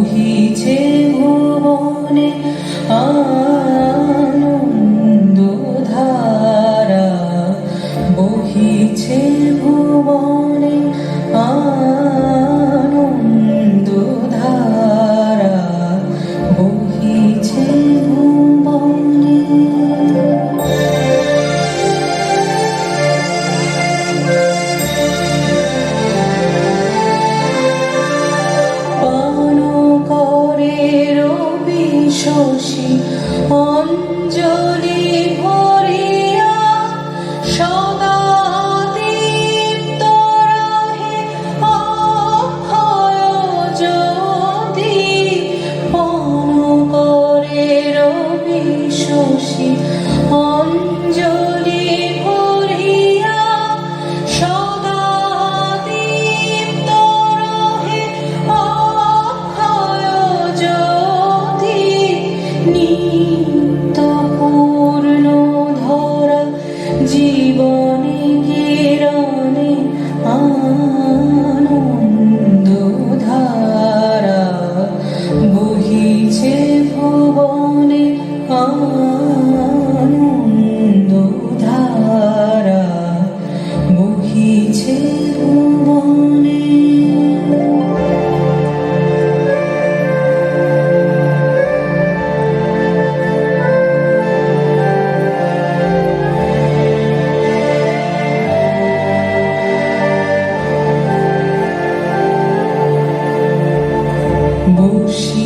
রহিছে ভুবনে আনন্দ ধারা বহিছে ভুবনে 不息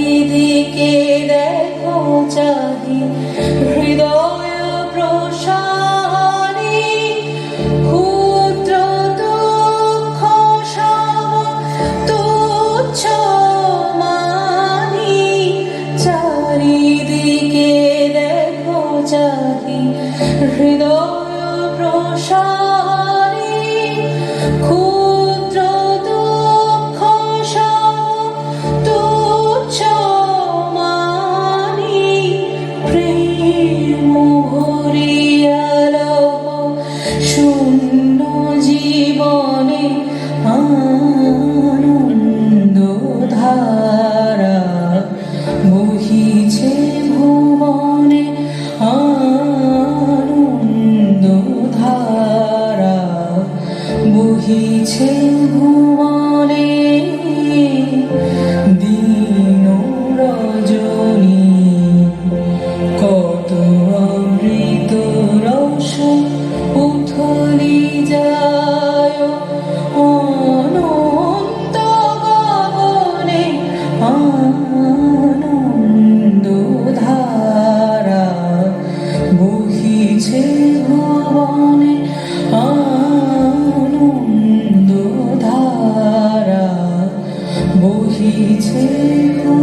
চারিদিকে দেখো চাহি হৃদয় প্রসারী ক্ষুদ্র দুঃখ সব তুচ্ছ মানি। চারিদিকে দেখো চাহি হৃদয় ধারা বহিছে ভুবনে ধারা বহিছে 모이지 않